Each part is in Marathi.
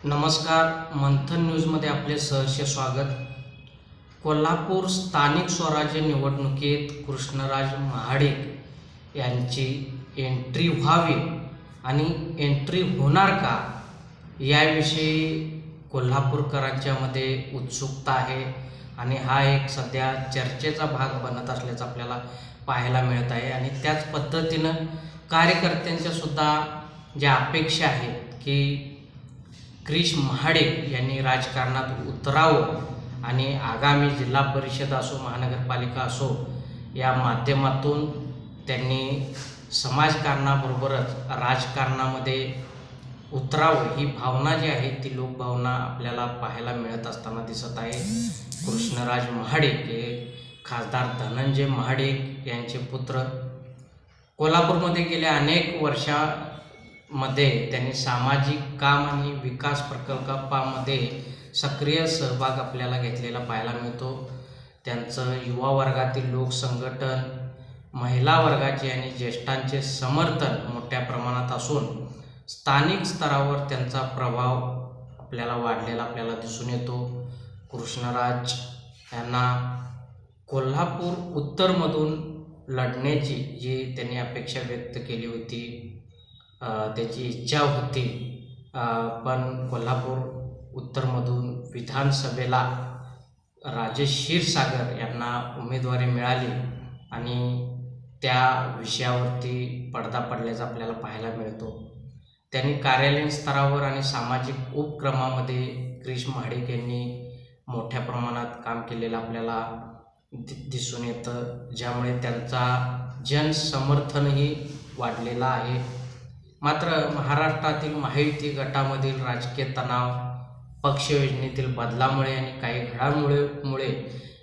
नमस्कार मंथन न्यूजमध्ये आपले सहर्ष स्वागत. कोल्हापूर स्थानिक स्वराज्य निवडणुकीत कृष्णराज महाडिक यांची एंट्री व्हावी आणि एंट्री होणार का याविषयी कोल्हापूरकरांच्यामध्ये उत्सुकता आहे आणि हा एक सध्या चर्चेचा भाग बनत असल्याचं आपल्याला पाहायला मिळत आहे. आणि त्याच पद्धतीनं कार्यकर्त्यांच्यासुद्धा ज्या अपेक्षा आहेत की क्रिश महाडे यांनी राजकारणात उतरावं आणि आगामी जिल्हा परिषद असो महानगरपालिका असो या माध्यमातून त्यांनी समाजकारणाबरोबरच राजकारणामध्ये उतरावं ही भावना जी आहे ती लोकभावना आपल्याला पाहायला मिळत असताना दिसत आहे. कृष्णराज महाडिक हे खासदार धनंजय महाडिक यांचे पुत्र. कोल्हापूरमध्ये गेल्या अनेक मध्ये त्यांनी सामाजिक काम आणि विकास प्रकल्पामध्ये सक्रिय सहभाग आपल्याला घेतलेला पाहायला मिळतो. त्यांचं युवा वर्गातील लोक संघटन महिला वर्गाचे आणि ज्येष्ठांचे समर्थन मोठ्या प्रमाणात असून स्थानिक स्तरावर त्यांचा प्रभाव आपल्याला वाढलेला आपल्याला दिसून येतो. कृष्णराज यांना कोल्हापूर उत्तरमधून लढण्याची जी त्यांनी अपेक्षा व्यक्त केली होती त्याची इच्छा होती. पण कोल्हापूर उत्तरमधून विधानसभेला राजेश क्षीरसागर यांना उमेदवारी मिळाली आणि त्या विषयावरती पडदा पडल्याचा आपल्याला पाहायला मिळतो. त्यांनी कार्यालयीन स्तरावर आणि सामाजिक उपक्रमामध्ये क्रिश महाडिक यांनी मोठ्या प्रमाणात काम केलेलं आपल्याला दि दिसून येतं. ज्यामुळे त्यांचा जनसमर्थनही वाढलेला आहे. मात्र महाराष्ट्रातील माहिती गटामधील राजकीय तणाव पक्ष योजनेतील बदलामुळे आणि काही घडामुळे मुळे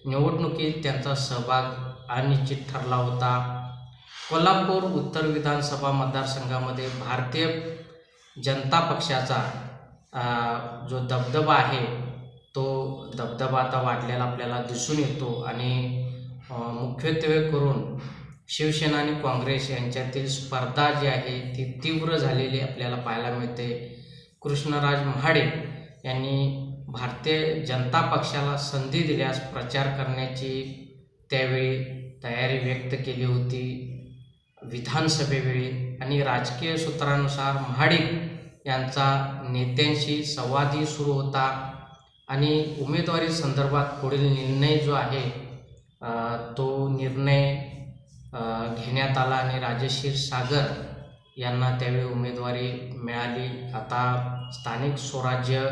निवडणुकीत त्यांचा सहभाग अनिश्चित ठरला होता. कोल्हापूर उत्तर विधानसभा मतदारसंघामध्ये भारतीय जनता पक्षाचा जो दबदबा आहे तो दबदबा आता वाढलेला आपल्याला दिसून येतो आणि मुख्यत्वे करून शिवसेना आणि काँग्रेस यांच्यातील स्पर्धा जी आहे ती तीव्र झालेली आपल्याला पाहायला मिळते. कृष्णराज महाडे यांनी भारतीय जनता पक्षाला संधी दिल्यास प्रचार करण्याची त्यावेळी तयारी व्यक्त केली होती. विधानसभेवेळी आणि राजकीय सूत्रानुसार महाडिक यांचा नेत्यांशी संवादही सुरू होता आणि उमेदवारी संदर्भात पुढील निर्णय जो आहे तो निर्णय घेण्यात आला आणि राजशीर सागर यांना त्यावेळी उमेदवारी मिळाली. आता स्थानिक स्वराज्य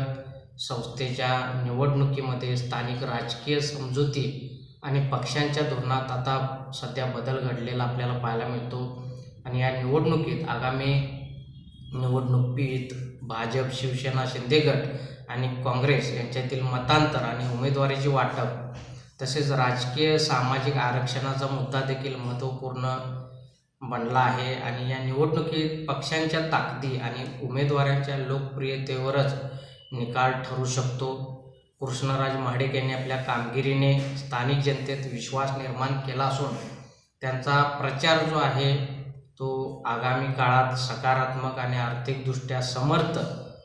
संस्थेच्या निवडणुकीमध्ये स्थानिक राजकीय समजुती आणि पक्षांच्या धोरणात आता सध्या बदल घडलेला आपल्याला पाहायला मिळतो. आणि या निवडणुकीत आगामी निवडणुकीत भाजप शिवसेना शिंदेगड आणि काँग्रेस यांच्यातील मतांतर आणि उमेदवारीची वाटप तसेच राजकीय सामाजिक आरक्षणाचा मुद्दा देखील महत्त्वपूर्ण बनला आहे. आणि या निवडणुकीत पक्षांच्या ताकदी आणि उमेदवारांच्या लोकप्रियतेवरच निकाल ठरू शकतो. कृष्णराज महाडिक यांनी आपल्या कामगिरीने स्थानिक जनतेत विश्वास निर्माण केला असून त्यांचा प्रचार जो आहे तो आगामी काळात सकारात्मक आणि आर्थिकदृष्ट्या समर्थ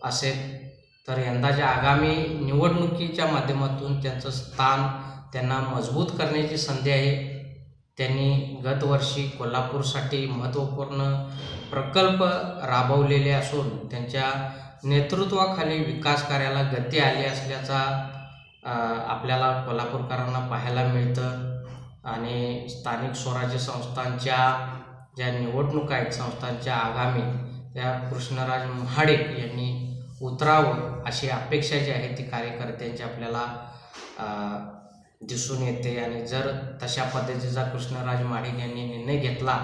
असेल तर यंदाच्या आगामी निवडणुकीच्या माध्यमातून त्यांचं स्थान त्यांना मजबूत करण्याची संधी आहे त्यांनी गतवर्षी कोल्हापूरसाठी महत्त्वपूर्ण प्रकल्प राबवलेले असून त्यांच्या नेतृत्वाखाली विकास कार्याला गती आली असल्याचा आपल्याला कोल्हापूरकरांना पाहायला मिळतं. आणि स्थानिक स्वराज्य संस्थांच्या ज्या निवडणुका आहेत संस्थांच्या आगामी त्या कृष्णराज महाडिक यांनी उतरावं अशी अपेक्षा जी आहे ती कार्यकर्त्यांची आपल्याला दिसून येते. आणि जर तशा पद्धतीचा कृष्णराज महाडिक यांनी निर्णय घेतला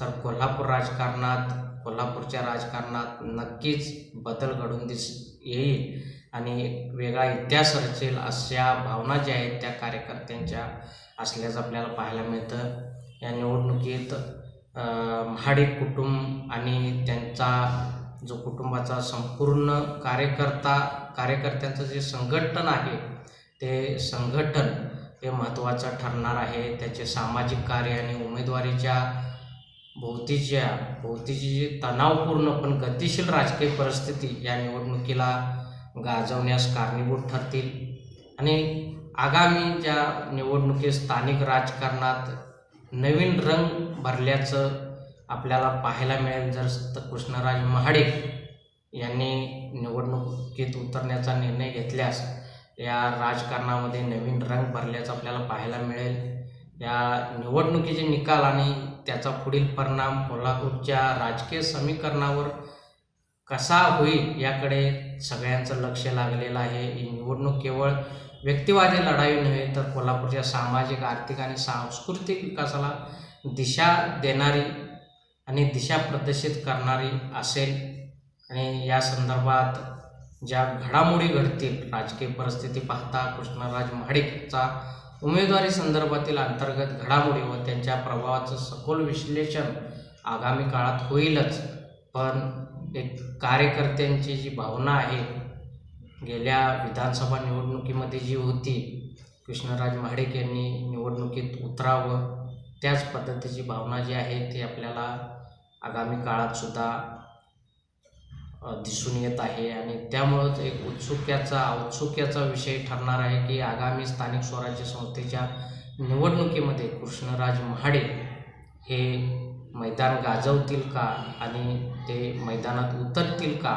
तर कोल्हापूर राजकारणात कोल्हापूरच्या राजकारणात नक्कीच बदल घडून दिस येईल. आणि एक वेगळा इतिहास रचेल अशा भावना ज्या आहेत त्या कार्यकर्त्यांच्या असल्याचं आपल्याला पाहायला मिळतं. या निवडणुकीत महाडिक कुटुंब आणि त्यांचा जो कुटुंबाचा संपूर्ण कार्यकर्ता कार्यकर्त्यांचं जे संघटन आहे ते संघटन हे महत्त्वाचं ठरणार आहे. त्याचे सामाजिक कार्य आणि उमेदवारीच्या भोवतीच्या भोवतीची जी तणावपूर्ण पण गतिशील राजकीय परिस्थिती या निवडणुकीला गाजवण्यास कारणीभूत ठरतील. आणि आगामी ज्या निवडणुकीत स्थानिक राजकारणात नवीन रंग भरल्याचं आपल्याला पाहायला मिळेल जर कृष्णराज महाडिक यांनी निवडणुकीत उतरण्याचा निर्णय घेतल्यास या राजकारणामध्ये नवीन रंग भरल्याचं आपल्याला पाहायला मिळेल. या निवडणुकीचे निकाल आणि त्याचा पुढील परिणाम कोल्हापूरच्या राजकीय समीकरणावर कसा होईल याकडे सगळ्यांचं लक्ष लागलेलं आहे. ही निवडणूक केवळ व्यक्तिवादी लढाई नव्हे तर कोल्हापूरच्या सामाजिक आर्थिक आणि सांस्कृतिक विकासाला दिशा देणारी आणि दिशा प्रदर्शित करणारी असेल. आणि या संदर्भात ज्या घडामोडी घडतील राजकीय परिस्थिती पाहता कृष्णराज महाडिकचा उमेदवारी संदर्भातील अंतर्गत घडामोडी व त्यांच्या प्रभावाचं सखोल विश्लेषण आगामी काळात होईलच. पण एक कार्यकर्त्यांची जी भावना आहे गेल्या विधानसभा निवडणुकीमध्ये जी होती कृष्णराज महाडिक यांनी निवडणुकीत उतरावं त्याच पद्धतीची भावना जी आहे ती आपल्याला आगामी काळात सुद्धा दिसून येत आहे आणि त्यामुळंच एक उत्सुक्याचा औत्सुक्याचा विषय ठरणार आहे की आगामी स्थानिक स्वराज्य संस्थेच्या निवडणुकीमध्ये कृष्णराज महाडे हे मैदान गाजवतील का आणि ते मैदानात उतरतील का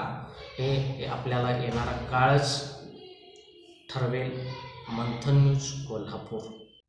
हे हे आपल्याला येणारा काळच ठरवेल. मंथन न्यूज कोल्हापूर.